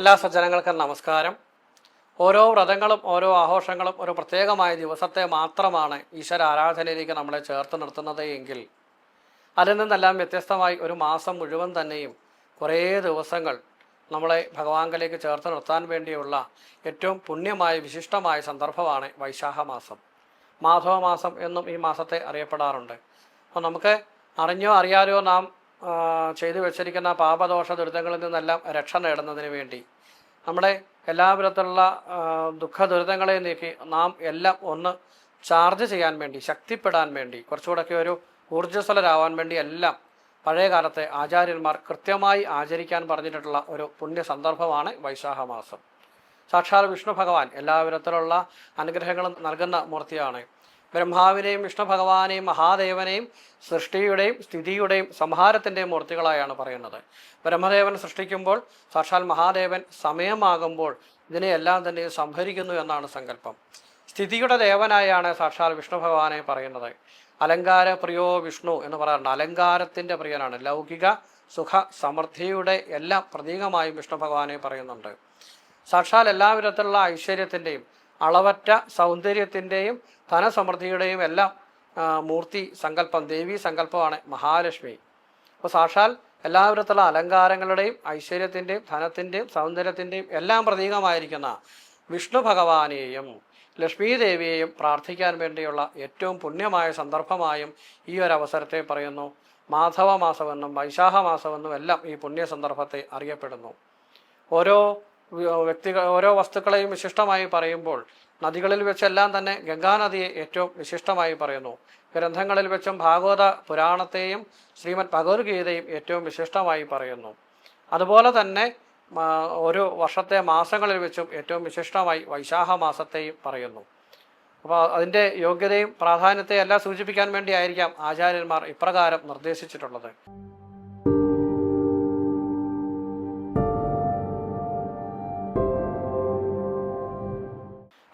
എല്ലാ സജ്ജനങ്ങൾക്കും നമസ്കാരം. ഓരോ വ്രതങ്ങളും ഓരോ ആഘോഷങ്ങളും ഒരു പ്രത്യേകമായ ദിവസത്തെ മാത്രമാണ് ഈശ്വര ആരാധനയിലേക്ക് നമ്മളെ ചേർത്ത് നിർത്തുന്നത് എങ്കിൽ അതിൽ നിന്നെല്ലാം വ്യത്യസ്തമായി ഒരു മാസം മുഴുവൻ തന്നെയും കുറേ ദിവസങ്ങൾ നമ്മളെ ഭഗവാങ്കലേക്ക് ചേർത്ത് നിർത്താൻ വേണ്ടിയുള്ള ഏറ്റവും പുണ്യമായ വിശിഷ്ടമായ സന്ദർഭമാണ് വൈശാഖ മാസം മാധവ മാസം എന്നും ഈ മാസത്തെ അറിയപ്പെടാറുണ്ട്. അപ്പോൾ നമുക്ക് അറിഞ്ഞോ അറിയാതെയോ നാം ചെയ്തു വെച്ചിരിക്കുന്ന പാപദോഷ ദുരിതങ്ങളിൽ നിന്നെല്ലാം രക്ഷ നേടുന്നതിന് വേണ്ടി നമ്മുടെ എല്ലാ വിധത്തിലുള്ള ദുഃഖ ദുരിതങ്ങളെ നീക്കി നാം എല്ലാം ഒന്ന് ചാർജ് ചെയ്യാൻ വേണ്ടി ശക്തിപ്പെടാൻ വേണ്ടി കുറച്ചുകൂടെയൊക്കെ ഒരു ഊർജസ്വലരാവാൻ വേണ്ടി എല്ലാം പഴയ കാലത്തെ ആചാര്യന്മാർ കൃത്യമായി ആചരിക്കാൻ പറഞ്ഞിട്ടുള്ള ഒരു പുണ്യ സന്ദർഭമാണ് വൈശാഖ മാസം. സാക്ഷാൽ വിഷ്ണു ഭഗവാൻ എല്ലാ വിധത്തിലുള്ള അനുഗ്രഹങ്ങളും നൽകുന്ന മൂർത്തിയാണ് ബ്രഹ്മാവിനെയും വിഷ്ണു ഭഗവാനെയും മഹാദേവനെയും സൃഷ്ടിയുടെയും സ്ഥിതിയുടെയും സംഹാരത്തിന്റെയും മൂർത്തികളായാണ് പറയുന്നത്. ബ്രഹ്മദേവൻ സൃഷ്ടിക്കുമ്പോൾ സാക്ഷാൽ മഹാദേവൻ സമയമാകുമ്പോൾ ഇതിനെയെല്ലാം തന്നെ സംഭരിക്കുന്നു എന്നാണ് സങ്കല്പം. സ്ഥിതിയുടെ ദേവനായാണ് സാക്ഷാൽ വിഷ്ണു ഭഗവാനെ പറയുന്നത്. അലങ്കാര പ്രിയോ വിഷ്ണു എന്ന് പറയാറുണ്ട് അലങ്കാരത്തിന്റെ പ്രിയനാണ്. ലൗകിക സുഖ സമൃദ്ധിയുടെ എല്ലാം പ്രതീകമായും വിഷ്ണു ഭഗവാനെ പറയുന്നുണ്ട്. സാക്ഷാൽ എല്ലാ വിധത്തിലുള്ള ഐശ്വര്യത്തിന്റെയും അളവറ്റ സൗന്ദര്യത്തിന്റെയും ധനസമൃദ്ധിയുടെയും എല്ലാം മൂർത്തി സങ്കല്പം ദേവി സങ്കല്പമാണ് മഹാലക്ഷ്മി. അപ്പോൾ സാക്ഷാൽ എല്ലാ വിധത്തിലുള്ള അലങ്കാരങ്ങളുടെയും ഐശ്വര്യത്തിന്റെയും ധനത്തിന്റെയും സൗന്ദര്യത്തിന്റെയും എല്ലാം പ്രതീകമായിരിക്കുന്ന വിഷ്ണു ഭഗവാനെയും ലക്ഷ്മി ദേവിയെയും പ്രാർത്ഥിക്കാൻ വേണ്ടിയുള്ള ഏറ്റവും പുണ്യമായ സന്ദർഭമായും ഈ ഒരു അവസരത്തെ പറയുന്നു. മാധവ മാസമെന്നും വൈശാഖ മാസമെന്നും എല്ലാം ഈ പുണ്യ സന്ദർഭത്തെ അറിയപ്പെടുന്നു. ഓരോ വ്യ- വ്യക്തികൾ ഓരോ വസ്തുക്കളെയും വിശിഷ്ടമായി പറയുമ്പോൾ നദികളിൽ വെച്ചെല്ലാം തന്നെ ഗംഗാനദിയെ ഏറ്റവും വിശിഷ്ടമായി പറയുന്നു. ഗ്രന്ഥങ്ങളിൽ വെച്ചും ഭാഗവത പുരാണത്തെയും ശ്രീമദ് ഭഗവത്ഗീതയും ഏറ്റവും വിശിഷ്ടമായി പറയുന്നു. അതുപോലെ തന്നെ ഒരു വർഷത്തെ മാസങ്ങളിൽ വെച്ചും ഏറ്റവും വിശിഷ്ടമായി വൈശാഖ മാസത്തെയും പറയുന്നു. അപ്പോൾ അതിന്റെ യോഗ്യതയും പ്രാധാന്യത്തെയും എല്ലാം സൂചിപ്പിക്കാൻ വേണ്ടിയായിരിക്കാം ആചാര്യന്മാർ ഇപ്രകാരം നിർദ്ദേശിച്ചിട്ടുള്ളത്.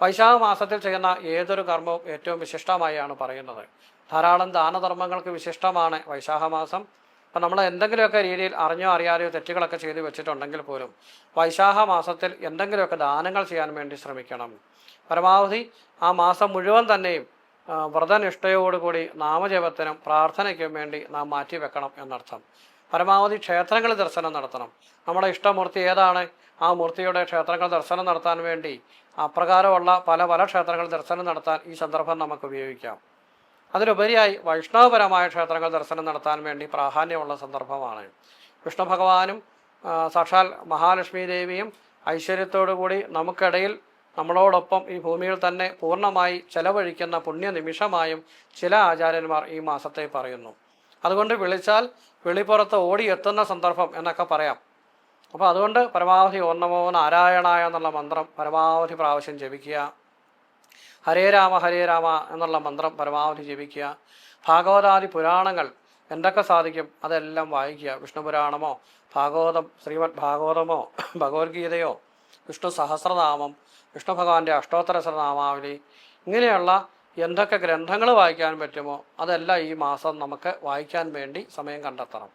വൈശാഖ മാസത്തിൽ ചെയ്യുന്ന ഏതൊരു കർമ്മവും ഏറ്റവും വിശിഷ്ടമായാണ് പറയുന്നത്. ധാരാളം ദാനധർമ്മങ്ങൾക്ക് വിശിഷ്ടമാണ് വൈശാഖ മാസം അപ്പം നമ്മൾ എന്തെങ്കിലുമൊക്കെ രീതിയിൽ അറിഞ്ഞോ അറിയാതെയോ തെറ്റുകളൊക്കെ ചെയ്തു വെച്ചിട്ടുണ്ടെങ്കിൽ പോലും വൈശാഖ മാസത്തിൽ എന്തെങ്കിലുമൊക്കെ ദാനങ്ങൾ ചെയ്യാൻ വേണ്ടി ശ്രമിക്കണം. പരമാവധി ആ മാസം മുഴുവൻ തന്നെയും വ്രതനിഷ്ഠയോടുകൂടി നാമജപത്തിനും പ്രാർത്ഥനയ്ക്കും വേണ്ടി നാം മാറ്റിവെക്കണം എന്നർത്ഥം. പരമാവധി ക്ഷേത്രങ്ങളിൽ ദർശനം നടത്തണം. നമ്മുടെ ഇഷ്ടമൂർത്തി ഏതാണ്? ആ മൂർത്തിയുടെ ക്ഷേത്രങ്ങൾ ദർശനം നടത്താൻ വേണ്ടി അപ്രകാരമുള്ള പല പല ക്ഷേത്രങ്ങൾ ദർശനം നടത്താൻ ഈ സന്ദർഭം നമുക്ക് ഉപയോഗിക്കാം. അതിലുപരിയായി വൈഷ്ണവപരമായ ക്ഷേത്രങ്ങൾ ദർശനം നടത്താൻ വേണ്ടി പ്രാധാന്യമുള്ള സന്ദർഭമാണ്. വിഷ്ണു ഭഗവാനും സാക്ഷാൽ മഹാലക്ഷ്മി ദേവിയും ഐശ്വര്യത്തോടുകൂടി നമുക്കിടയിൽ നമ്മളോടൊപ്പം ഈ ഭൂമിയിൽ തന്നെ പൂർണമായി ചെലവഴിക്കുന്ന പുണ്യനിമിഷമായും ചില ആചാര്യന്മാർ ഈ മാസത്തെ പറയുന്നു. അതുകൊണ്ട് വിളിച്ചാൽ വെളിപ്പുറത്ത് ഓടിയെത്തുന്ന സന്ദർഭം എന്നൊക്കെ പറയാം. അപ്പോൾ അതുകൊണ്ട് പരമാവധി ഓർണമോ നാരായണായ എന്നുള്ള മന്ത്രം പരമാവധി പ്രാവശ്യം ജപിക്കുക. ഹരേ രാമ ഹരേ രാമ എന്നുള്ള മന്ത്രം പരമാവധി ജപിക്കുക. ഭാഗവതാദി പുരാണങ്ങൾ എന്തൊക്കെ സാധിക്കും അതെല്ലാം വായിക്കുക. വിഷ്ണു പുരാണമോ ഭാഗവതം ശ്രീമദ് ഭാഗവതമോ ഭഗവത്ഗീതയോ വിഷ്ണു സഹസ്രനാമം വിഷ്ണു ഭഗവാന്റെ അഷ്ടോത്തര നാമാവലി ഇങ്ങനെയുള്ള എന്തൊക്കെ ഗ്രന്ഥങ്ങൾ വായിക്കാൻ പറ്റുമോ അതെല്ലാം ഈ മാസം നമുക്ക് വായിക്കാൻ വേണ്ടി സമയം കണ്ടെത്തണം.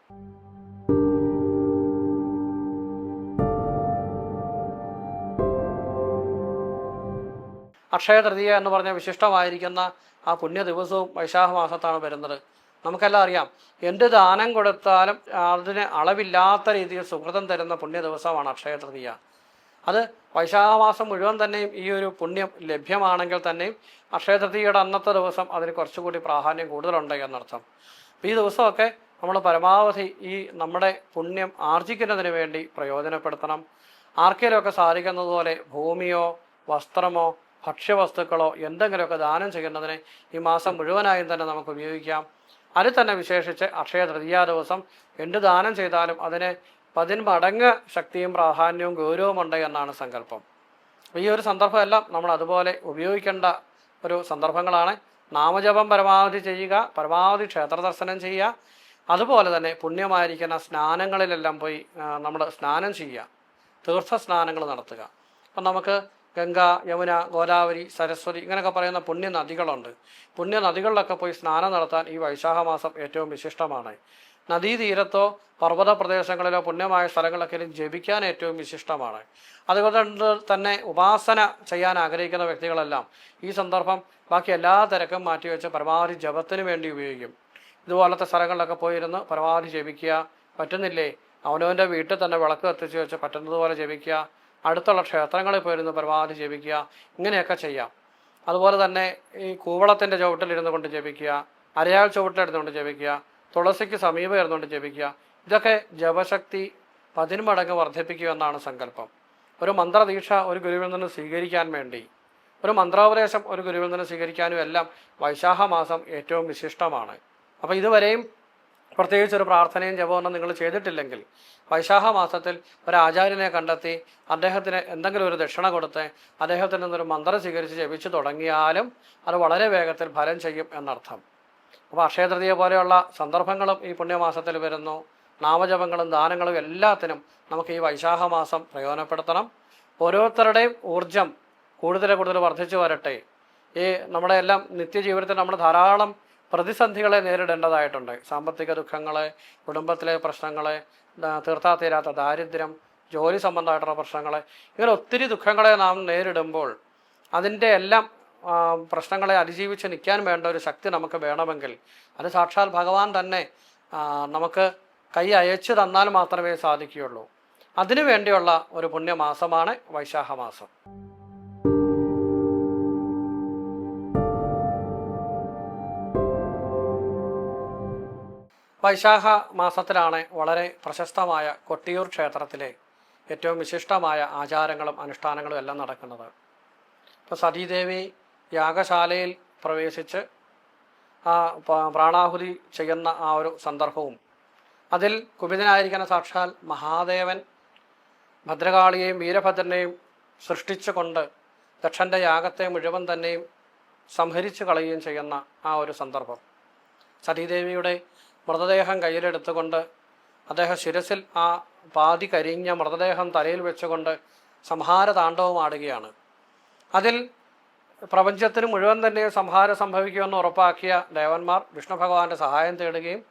അക്ഷയ തൃതീയ എന്ന് പറഞ്ഞ വിശിഷ്ടമായിരിക്കുന്ന ആ പുണ്യ ദിവസവും വൈശാഖ മാസത്താണ് വരുന്നത്. നമുക്കെല്ലാം അറിയാം എന്ത് ദാനം കൊടുത്താലും അതിന് അളവില്ലാത്ത രീതിയിൽ സുഹൃതം തരുന്ന പുണ്യ ദിവസമാണ് അക്ഷയ തൃതീയ. അത് വൈശാഖമാസം മുഴുവൻ തന്നെയും ഈ ഒരു പുണ്യം ലഭ്യമാണെങ്കിൽ തന്നെയും അക്ഷയ തൃതീയയുടെ അന്നത്തെ ദിവസം അതിന് കുറച്ചുകൂടി പ്രാധാന്യം കൂടുതലുണ്ട് എന്നർത്ഥം. ഈ ദിവസമൊക്കെ നമ്മൾ പരമാവധി ഈ നമ്മുടെ പുണ്യം ആർജിക്കുന്നതിന് വേണ്ടി പ്രയോജനപ്പെടുത്തണം. ആർക്കെങ്കിലുമൊക്കെ സാധിക്കുന്നതുപോലെ ഭൂമിയോ വസ്ത്രമോ ഭക്ഷ്യവസ്തുക്കളോ എന്തെങ്കിലുമൊക്കെ ദാനം ചെയ്യുന്നതിന് ഈ മാസം മുഴുവനായും തന്നെ നമുക്ക് ഉപയോഗിക്കാം. അതിൽ തന്നെ വിശേഷിച്ച് അക്ഷയ തൃതീയ ദിവസം എന്ത് ദാനം ചെയ്താലും അതിന് പതിന്മടങ്ങ് ശക്തിയും പ്രാധാന്യവും ഗൗരവമുണ്ട് എന്നാണ് സങ്കല്പം. ഈ ഒരു സന്ദർഭമെല്ലാം നമ്മൾ അതുപോലെ ഉപയോഗിക്കേണ്ട ഒരു സന്ദർഭങ്ങളാണ്. നാമജപം പരമാവധി ചെയ്യുക പരമാവധി ക്ഷേത്ര ദർശനം ചെയ്യുക അതുപോലെ തന്നെ പുണ്യമായിരിക്കുന്ന സ്നാനങ്ങളിലെല്ലാം പോയി നമ്മൾ സ്നാനം ചെയ്യുക തീർത്ഥ സ്നാനങ്ങൾ നടത്തുക. അപ്പം നമുക്ക് ഗംഗ യമുന ഗോദാവരി സരസ്വതി ഇങ്ങനെയൊക്കെ പറയുന്ന പുണ്യ നദികളുണ്ട് പുണ്യ പോയി സ്നാനം നടത്താൻ ഈ വൈശാഖ മാസം ഏറ്റവും വിശിഷ്ടമാണ്. നദീതീരത്തോ പർവത പ്രദേശങ്ങളിലോ പുണ്യമായ സ്ഥലങ്ങളൊക്കെ ജപിക്കാൻ ഏറ്റവും വിശിഷ്ടമാണ്. അതുകൊണ്ട് തന്നെ ഉപാസന ചെയ്യാൻ ആഗ്രഹിക്കുന്ന വ്യക്തികളെല്ലാം ഈ സന്ദർഭം ബാക്കി എല്ലാ തിരക്കും മാറ്റിവെച്ച് പരമാവധി ജപത്തിന് വേണ്ടി ഉപയോഗിക്കും. ഇതുപോലത്തെ സ്ഥലങ്ങളിലൊക്കെ പോയിരുന്ന് പരമാവധി ജപിക്കുക. പറ്റുന്നില്ലേ? അവനവന്റെ വീട്ടിൽ തന്നെ വിളക്ക് കത്തിച്ച് വെച്ച് പറ്റുന്നതുപോലെ ജപിക്കുക. അടുത്തുള്ള ക്ഷേത്രങ്ങളിൽ പോയിരുന്ന് പരമാവധി ജപിക്കുക. ഇങ്ങനെയൊക്കെ ചെയ്യാം. അതുപോലെ തന്നെ ഈ കൂവളത്തിന്റെ ചുവട്ടിലിരുന്നു കൊണ്ട് ജപിക്കുക. അരയാൾ ചുവട്ടിലിരുന്നുകൊണ്ട് ജപിക്കുക. തുളസിക്ക് സമീപം ഇരുന്നുകൊണ്ട് ജപിക്കുക. ഇതൊക്കെ ജപശക്തി പതിന്മടങ്ങ് വർദ്ധിപ്പിക്കുക എന്നാണ് സങ്കല്പം. ഒരു മന്ത്രദീക്ഷ ഒരു ഗുരുവിൽ നിന്ന് സ്വീകരിക്കാൻ വേണ്ടി ഒരു മന്ത്രോപദേശം ഒരു ഗുരുവിൽ നിന്ന് സ്വീകരിക്കാനും എല്ലാം വൈശാഖ മാസം ഏറ്റവും വിശിഷ്ടമാണ്. അപ്പോൾ ഇതുവരെയും പ്രത്യേകിച്ച് ഒരു പ്രാർത്ഥനയും ജപമൊന്നും നിങ്ങൾ ചെയ്തിട്ടില്ലെങ്കിൽ വൈശാഖ മാസത്തിൽ ഒരു ആചാര്യനെ കണ്ടെത്തി അദ്ദേഹത്തിന് എന്തെങ്കിലും ഒരു ദക്ഷിണ കൊടുത്ത് അദ്ദേഹത്തിൽ നിന്നൊരു മന്ത്രം സ്വീകരിച്ച് ജപിച്ചു തുടങ്ങിയാലും അത് വളരെ വേഗത്തിൽ ഫലം ചെയ്യും എന്നർത്ഥം. അപ്പോൾ അക്ഷയ തൃതീയ പോലെയുള്ള സന്ദർഭങ്ങളും ഈ പുണ്യമാസത്തിൽ വരുന്നു. നാമജപങ്ങളും ദാനങ്ങളും എല്ലാത്തിനും നമുക്ക് ഈ വൈശാഖ മാസം പ്രയോജനപ്പെടുത്തണം. ഓരോരുത്തരുടെയും ഊർജം കൂടുതൽ കൂടുതൽ വർദ്ധിച്ചു വരട്ടെ. ഈ നമ്മുടെ എല്ലാം നിത്യജീവിതത്തിൽ നമ്മൾ ധാരാളം പ്രതിസന്ധികളെ നേരിടേണ്ടതായിട്ടുണ്ട്. സാമ്പത്തിക ദുഃഖങ്ങൾ കുടുംബത്തിലെ പ്രശ്നങ്ങൾ തീർത്താ തീരാത്ത ദാരിദ്ര്യം ജോലി സംബന്ധമായിട്ടുള്ള പ്രശ്നങ്ങൾ ഇങ്ങനെ ഒത്തിരി ദുഃഖങ്ങളെ നാം നേരിടുമ്പോൾ അതിന്റെ എല്ലാം പ്രശ്നങ്ങളെ അതിജീവിച്ച് നിൽക്കാൻ വേണ്ട ഒരു ശക്തി നമുക്ക് വേണമെങ്കിൽ. അത് സാക്ഷാൽ ഭഗവാൻ തന്നെ നമുക്ക് കൈ അയച്ചു തന്നാൽ മാത്രമേ സാധിക്കുകയുള്ളൂ. അതിനു വേണ്ടിയുള്ള ഒരു പുണ്യമാസമാണ് വൈശാഖ മാസം വൈശാഖ മാസത്തിലാണ് വളരെ പ്രശസ്തമായ കൊട്ടിയൂർ ക്ഷേത്രത്തിലെ ഏറ്റവും വിശിഷ്ടമായ ആചാരങ്ങളും അനുഷ്ഠാനങ്ങളും എല്ലാം നടക്കുന്നത്. ഇപ്പോൾ സതീദേവി യാഗശാലയിൽ പ്രവേശിച്ച് ആ പ്രാണാഹുതി ചെയ്യുന്ന ആ ഒരു സന്ദർഭവും. അതിൽ കുപിതനായിരിക്കുന്ന സാക്ഷാൽ മഹാദേവൻ ഭദ്രകാളിയെയും വീരഭദ്രനെയും സൃഷ്ടിച്ചുകൊണ്ട് ദക്ഷന്റെ യാഗത്തെ മുഴുവൻ തന്നെയും സംഹരിച്ചു കളയുകയും ചെയ്യുന്ന ആ ഒരു സന്ദർഭം. സതീദേവിയുടെ മൃതദേഹം കയ്യിലെടുത്തുകൊണ്ട് അദ്ദേഹം ശിരസിൽ ആ പാതി കരിഞ്ഞ മൃതദേഹം തലയിൽ വെച്ചുകൊണ്ട് സംഹാര താണ്ഡവം ആടുകയാണ് അതിൽ പ്രപഞ്ചത്തിന് മുഴുവൻ തന്നെ സംഹാരം സംഭവിക്കുമെന്ന് ഉറപ്പാക്കിയ ദേവന്മാർ വിഷ്ണു ഭഗവാന്റെ സഹായം തേടുകയും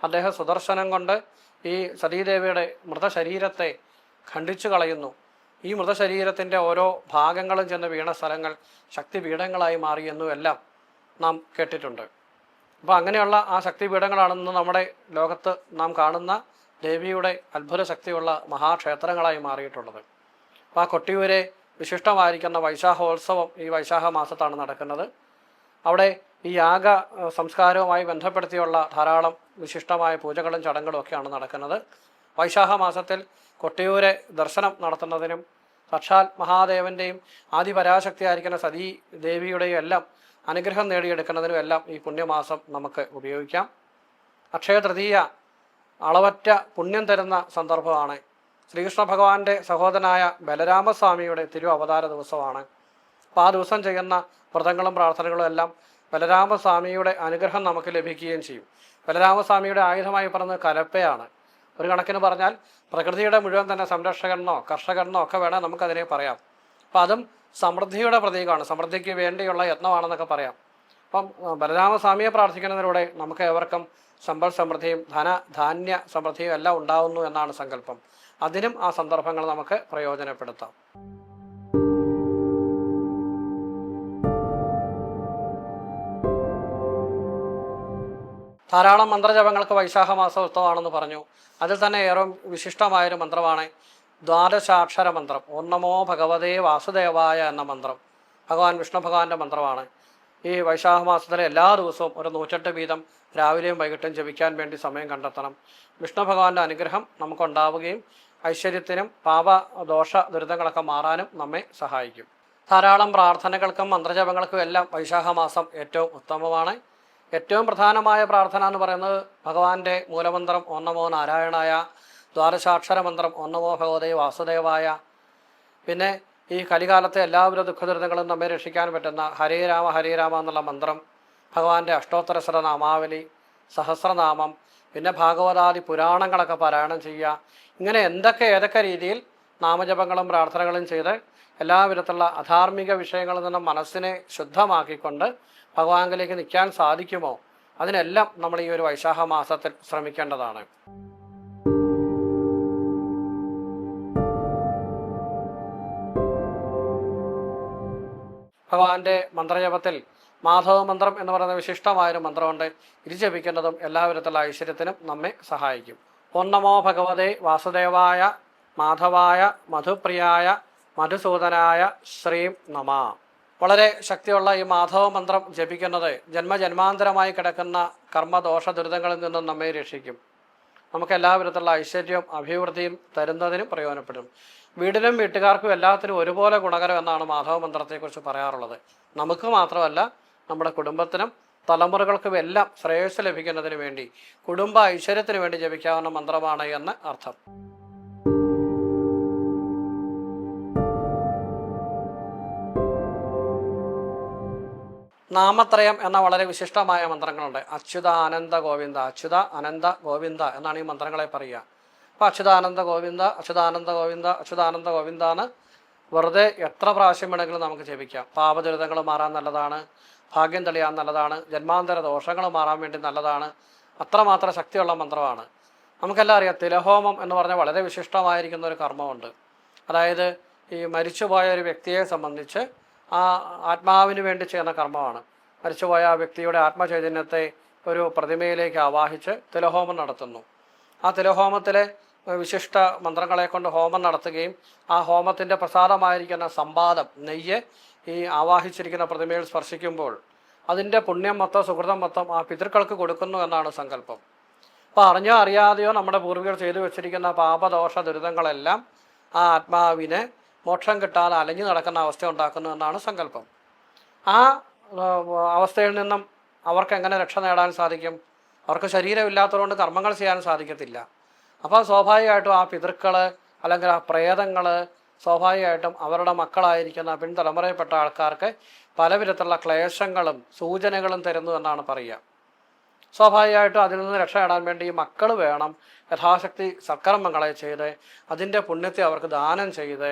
അദ്ദേഹം സുദർശനം കൊണ്ട് ഈ സതീദേവിയുടെ മൃതശരീരത്തെ ഖണ്ഡിച്ചു കളയുന്നു. ഈ മൃതശരീരത്തിന്റെ ഓരോ ഭാഗങ്ങളും ചെന്ന് വീണ സ്ഥലങ്ങൾ ശക്തിപീഠങ്ങളായി മാറിയെന്നും എല്ലാം നാം കേട്ടിട്ടുണ്ട്. അപ്പോൾ അങ്ങനെയുള്ള ആ ശക്തിപീഠങ്ങളാണെന്ന് നമ്മുടെ ലോകത്ത് നാം കാണുന്ന ദേവിയുടെ അത്ഭുത ശക്തിയുള്ള മഹാക്ഷേത്രങ്ങളായി മാറിയിട്ടുള്ളത്. അപ്പോൾ ആ കൊട്ടിയൂരെ വിശിഷ്ടമായിരിക്കുന്ന വൈശാഖോത്സവം ഈ വൈശാഖ മാസത്താണ് നടക്കുന്നത്. അവിടെ ഈ യാഗ സംസ്കാരവുമായി ബന്ധപ്പെടുത്തിയുള്ള ധാരാളം വിശിഷ്ടമായ പൂജകളും ചടങ്ങുകളും ഒക്കെയാണ് നടക്കുന്നത്. വൈശാഖ മാസത്തിൽ കൊട്ടിയൂരെ ദർശനം നടത്തുന്നതിനും സാക്ഷാൽ മഹാദേവന്റെയും ആദിപരാശക്തിയായിരിക്കുന്ന സതീ ദേവിയുടെയും എല്ലാം അനുഗ്രഹം നേടിയെടുക്കുന്നതിനും എല്ലാം ഈ പുണ്യമാസം നമുക്ക് ഉപയോഗിക്കാം. അക്ഷയ തൃതീയ അളവറ്റ പുണ്യം തരുന്ന സന്ദർഭമാണ് ശ്രീകൃഷ്ണ ഭഗവാന്റെ സഹോദരനായ ബലരാമസ്വാമിയുടെ തിരു അവതാര ദിവസമാണ്. അപ്പോൾ ആ ദിവസം ചെയ്യുന്ന വ്രതങ്ങളും പ്രാർത്ഥനകളും എല്ലാം ബലരാമസ്വാമിയുടെ അനുഗ്രഹം നമുക്ക് ലഭിക്കുകയും ചെയ്യും. ബലരാമസ്വാമിയുടെ ആയുധമായി പറഞ്ഞ കലപ്പയാണ്. ഒരു കണക്കിന് പറഞ്ഞാൽ പ്രകൃതിയുടെ മുഴുവൻ തന്നെ സംരക്ഷകനോ കർഷകനോ ഒക്കെ വേണേൽ നമുക്കതിനെ പറയാം. അപ്പം അതും സമൃദ്ധിയുടെ പ്രതീകമാണ്. സമൃദ്ധിക്ക് വേണ്ടിയുള്ള യത്നമാണെന്നൊക്കെ പറയാം. അപ്പം ബലരാമസ്വാമിയെ പ്രാർത്ഥിക്കുന്നതിലൂടെ നമുക്ക് ഏവർക്കും സമ്പൽ സമൃദ്ധിയും ധന ധാന്യ സമൃദ്ധിയും എല്ലാം ഉണ്ടാവുന്നു എന്നാണ് സങ്കല്പം. അതിനും ആ സന്ദർഭങ്ങൾ നമുക്ക് പ്രയോജനപ്പെടുത്താം. ധാരാളം മന്ത്രജപങ്ങൾക്ക് വൈശാഖ മാസ മാസോത്സവമാണെന്ന് പറഞ്ഞു. അതിൽ തന്നെ ഏറെ വിശിഷ്ടമായൊരു മന്ത്രമാണ് ദ്വാദശാക്ഷര മന്ത്രം ഓം ഭഗവതേ വാസുദേവായ എന്ന മന്ത്രം. ഭഗവാൻ വിഷ്ണു ഭഗവാന്റെ മന്ത്രമാണ്. ഈ വൈശാഖ മാസത്തിലെ എല്ലാ ദിവസവും ഒരു നൂറ്റെട്ട് വീതം രാവിലെയും വൈകിട്ടും ജപിക്കാൻ വേണ്ടി സമയം കണ്ടെത്തണം. വിഷ്ണു ഭഗവാന്റെ അനുഗ്രഹം നമുക്കുണ്ടാവുകയും ഐശ്വര്യത്തിനും പാപ ദോഷ ദുരിതങ്ങളൊക്കെ മാറാനും നമ്മെ സഹായിക്കും. ധാരാളം പ്രാർത്ഥനകൾക്കും മന്ത്രജപങ്ങൾക്കും എല്ലാം വൈശാഖ മാസം ഏറ്റവും ഉത്തമമാണ്. ഏറ്റവും പ്രധാനമായ പ്രാർത്ഥന എന്ന് പറയുന്നത് ഭഗവാന്റെ മൂലമന്ത്രം ഓം നാരായണായ ദ്വാരശാക്ഷര മന്ത്രം ഓം ഭഗവതേ വാസുദേവായ പിന്നെ ഈ കലികാലത്തെ എല്ലാവിധ ദുഃഖദുരിതങ്ങളും നമ്മെ രക്ഷിക്കാൻ പറ്റുന്ന ഹരേ രാമ ഹരേ രാമ എന്നുള്ള മന്ത്രം ഭഗവാന്റെ അഷ്ടോത്തര സ്വരനാമാവലി സഹസ്രനാമം പിന്നെ ഭാഗവതാദി പുരാണങ്ങളൊക്കെ പാരായണം ചെയ്യുക. ഇങ്ങനെ എന്തൊക്കെ ഏതൊക്കെ രീതിയിൽ നാമജപങ്ങളും പ്രാർത്ഥനകളും ചെയ്ത് എല്ലാവിധത്തിലുള്ള അധാർമിക വിഷയങ്ങളിൽ നിന്നും മനസ്സിനെ ശുദ്ധമാക്കിക്കൊണ്ട് ഭഗവാനിലേക്ക് നിൽക്കാൻ സാധിക്കുമോ? അതിനെല്ലാം നമ്മൾ ഈ ഒരു വൈശാഖ മാസത്തിൽ ശ്രമിക്കേണ്ടതാണ്. ഭഗവാന്റെ മന്ത്രജപത്തിൽ മാധവ മന്ത്രം എന്ന് പറയുന്ന വിശിഷ്ടമായൊരു മന്ത്രമുണ്ട്. ഇത് ജപിക്കേണ്ടതും എല്ലാവിധത്തിലുള്ള ഐശ്വര്യത്തിനും നമ്മെ സഹായിക്കും. ഓം നമോ ഭഗവതേ വാസുദേവായ മാധവായ മധുപ്രിയായ മധുസൂദനായ ശ്രീം നമ. വളരെ ശക്തിയുള്ള ഈ മാധവ മന്ത്രം ജപിക്കുന്നത് ജന്മജന്മാന്തരമായി കിടക്കുന്ന കർമ്മദോഷ ദുരിതങ്ങളിൽ നിന്നും നമ്മെ രക്ഷിക്കും. നമുക്ക് എല്ലാവിധത്തിലുള്ള ഐശ്വര്യവും അഭിവൃദ്ധിയും തരുന്നതിനും പ്രയോജനപ്പെടും. വീടിനും വീട്ടുകാർക്കും എല്ലാത്തിനും ഒരുപോലെ ഗുണകരം എന്നാണ് മാധവ മന്ത്രത്തെക്കുറിച്ച് പറയാറുള്ളത്. നമുക്ക് മാത്രമല്ല നമ്മുടെ കുടുംബത്തിനും തലമുറകൾക്കും എല്ലാം ശ്രേയസ് ലഭിക്കുന്നതിന് വേണ്ടി കുടുംബ ഐശ്വര്യത്തിന് വേണ്ടി ജപിക്കാവുന്ന മന്ത്രമാണ് എന്ന് അർത്ഥം. നാമത്രയം എന്ന വളരെ വിശിഷ്ടമായ മന്ത്രങ്ങളുണ്ട്. അച്യുത അനന്ത ഗോവിന്ദ അച്യുത അനന്ത ഗോവിന്ദ എന്നാണ് ഈ മന്ത്രങ്ങളെ പറയുക. അപ്പോൾ അച്യുതാനന്ദ ഗോവിന്ദ അച്യുതാനന്ദ ഗോവിന്ദ അച്യുതാനന്ദ ഗോവിന്ദ എന്ന് വെറുതെ എത്ര പ്രാവശ്യം വേണമെങ്കിലും നമുക്ക് ജപിക്കാം. പാപദുരിതങ്ങൾ മാറാൻ നല്ലതാണ് ഭാഗ്യം തെളിയാൻ നല്ലതാണ് ജന്മാന്തര ദോഷങ്ങൾ മാറാൻ വേണ്ടി നല്ലതാണ്. അത്രമാത്രം ശക്തിയുള്ള മന്ത്രമാണ്. നമുക്കെല്ലാം അറിയാം തിലഹോമം എന്ന് പറഞ്ഞാൽ വളരെ വിശിഷ്ടമായിരിക്കുന്ന ഒരു കർമ്മമുണ്ട്. അതായത് ഈ മരിച്ചുപോയ ഒരു വ്യക്തിയെ സംബന്ധിച്ച് ആ ആത്മാവിന് വേണ്ടി ചെയ്യുന്ന കർമ്മമാണ്. മരിച്ചുപോയ ആ വ്യക്തിയുടെ ആത്മചൈതന്യത്തെ ഒരു പ്രതിമയിലേക്ക് ആവാഹിച്ച് തിലഹോമം നടത്തുന്നു. ആ തിലഹോമത്തിലെ വിശിഷ്ട മന്ത്രങ്ങളെ കൊണ്ട് ഹോമം നടത്തുകയും ആ ഹോമത്തിന്റെ പ്രസാദമായിരിക്കുന്ന സമ്പാദം നെയ്യ് ഈ ആവാഹിച്ചിരിക്കുന്ന പ്രതിമയിൽ സ്പർശിക്കുമ്പോൾ അതിന്റെ പുണ്യം മൊത്തം സുഹൃതം മൊത്തം ആ പിതൃക്കൾക്ക് കൊടുക്കുന്നു എന്നാണ് സങ്കല്പം. അപ്പോൾ അറിഞ്ഞോ അറിയാതെയോ നമ്മുടെ പൂർവികർ ചെയ്തു വെച്ചിരിക്കുന്ന പാപദോഷ ദുരിതങ്ങളെല്ലാം ആ ആത്മാവിനെ മോക്ഷം കിട്ടാതെ അലഞ്ഞു നടക്കുന്ന അവസ്ഥ ഉണ്ടാക്കുന്നു എന്നാണ് സങ്കല്പം. ആ, അവസ്ഥയിൽ നിന്നും അവർക്ക് എങ്ങനെ രക്ഷ നേടാൻ സാധിക്കും? അവർക്ക് ശരീരമില്ലാത്തതുകൊണ്ട് കർമ്മങ്ങൾ ചെയ്യാൻ സാധിക്കത്തില്ല. അപ്പോൾ സ്വാഭാവികമായിട്ടും ആ പിതൃക്കൾ അല്ലെങ്കിൽ ആ പ്രേതങ്ങൾ സ്വാഭാവികമായിട്ടും അവരുടെ മക്കളായിരിക്കുന്ന പിൻതലമുറയിൽപ്പെട്ട ആൾക്കാർക്ക് പല വിധത്തിലുള്ള ക്ലേശങ്ങളും സൂചനകളും തരുന്നു എന്നാണ് പറയുക. സ്വാഭാവികമായിട്ടും അതിൽ നിന്ന് രക്ഷ നേടാൻ വേണ്ടി ഈ മക്കൾ വേണം യഥാശക്തി സത്കർമ്മങ്ങളെ ചെയ്ത് അതിന്റെ പുണ്യത്തെ അവർക്ക് ദാനം ചെയ്ത്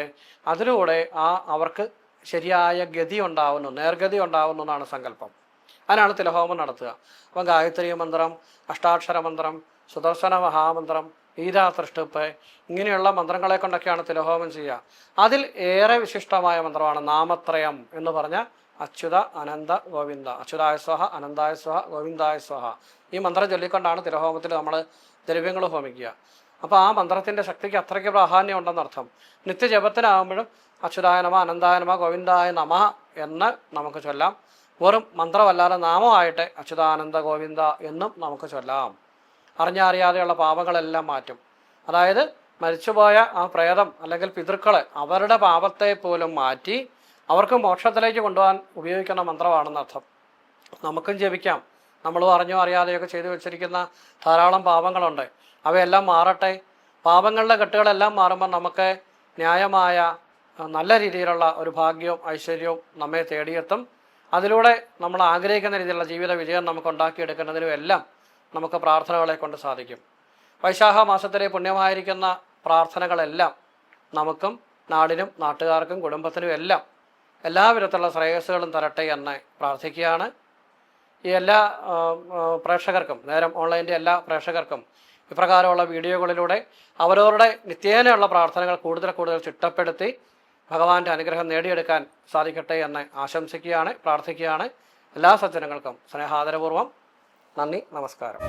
അതിലൂടെ ആ അവർക്ക് ശരിയായ ഗതി ഉണ്ടാവുന്നു നേർഗതി ഉണ്ടാവുന്നു എന്നാണ് സങ്കല്പം. അതിനാണ് തിലഹോമം നടത്തുക. അപ്പം ഗായത്രി മന്ത്രം അഷ്ടാക്ഷര മന്ത്രം സുദർശന മഹാമന്ത്രം ഗീതാ തൃഷ്ടിപ്പ് ഇങ്ങനെയുള്ള മന്ത്രങ്ങളെ കൊണ്ടൊക്കെയാണ് തിലഹോമം ചെയ്യുക. അതിൽ ഏറെ വിശിഷ്ടമായ മന്ത്രമാണ് നാമത്രയം എന്ന് പറഞ്ഞ അച്യുത അനന്ത ഗോവിന്ദ. അച്യുതായ സ്വഹ അനന്തായ സ്വഹ ഗോവിന്ദായ സ്വഹ. ഈ മന്ത്രം ചൊല്ലിക്കൊണ്ടാണ് തിലഹോമത്തിൽ നമ്മൾ ദ്രവ്യങ്ങൾ ഹോമിക്കുക. അപ്പോൾ ആ മന്ത്രത്തിന്റെ ശക്തിക്ക് അത്രയ്ക്ക് പ്രാധാന്യം ഉണ്ടെന്നർത്ഥം നിത്യജപത്തിനാകുമ്പോഴും അച്യുതായ നമ അനന്തായ നമ ഗോവിന്ദായ നമ എന്ന് നമുക്ക് ചൊല്ലാം. വെറും മന്ത്രമല്ലാതെ നാമമായിട്ട് അച്യുതാനന്ദ ഗോവിന്ദ എന്നും നമുക്ക് ചൊല്ലാം. അറിഞ്ഞറിയാതെയുള്ള പാപങ്ങളെല്ലാം മാറ്റും. അതായത് മരിച്ചുപോയ ആ പ്രേതം അല്ലെങ്കിൽ പിതൃക്കൾ അവരുടെ പാപത്തെ പോലും മാറ്റി അവർക്ക് മോക്ഷത്തിലേക്ക് കൊണ്ടുപോകാൻ ഉപയോഗിക്കുന്ന മന്ത്രമാണെന്നർത്ഥം നമുക്കും ജപിക്കാം. നമ്മൾ അറിഞ്ഞോ അറിയാതെയൊക്കെ ചെയ്തു വെച്ചിരിക്കുന്ന ധാരാളം പാപങ്ങളുണ്ട്. അവയെല്ലാം മാറട്ടെ. പാപങ്ങളുടെ കെട്ടുകളെല്ലാം മാറുമ്പോൾ നമുക്ക് ന്യായമായ നല്ല രീതിയിലുള്ള ഒരു ഭാഗ്യവും ഐശ്വര്യവും നമ്മെ തേടിയെത്തും. അതിലൂടെ നമ്മൾ ആഗ്രഹിക്കുന്ന രീതിയിലുള്ള ജീവിത വിജയം നമുക്ക് ഉണ്ടാക്കിയെടുക്കുന്നതിനും എല്ലാം നമുക്ക് പ്രാർത്ഥനകളെ കൊണ്ട് സാധിക്കും. വൈശാഖ മാസത്തിലെ പുണ്യമായിരിക്കുന്ന പ്രാർത്ഥനകളെല്ലാം നമുക്കും നാടിനും നാട്ടുകാർക്കും കുടുംബത്തിനും എല്ലാം എല്ലാവിധത്തിലുള്ള ശ്രേയസ്സുകളും തരട്ടെ എന്ന് പ്രാർത്ഥിക്കുകയാണ്. ഈ എല്ലാ പ്രേക്ഷകർക്കും നേരം ഓൺലൈന്റെ എല്ലാ പ്രേക്ഷകർക്കും ഇപ്രകാരമുള്ള വീഡിയോകളിലൂടെ അവരവരുടെ നിത്യേനയുള്ള പ്രാർത്ഥനകൾ കൂടുതൽ കൂടുതൽ ചിട്ടപ്പെടുത്തി ഭഗവാന്റെ അനുഗ്രഹം നേടിയെടുക്കാൻ സാധിക്കട്ടെ എന്ന് ആശംസിക്കുകയാണ് പ്രാർത്ഥിക്കുകയാണ് എല്ലാ സജ്ജനങ്ങൾക്കും സ്നേഹാദരപൂർവം നന്ദി നമസ്കാരം.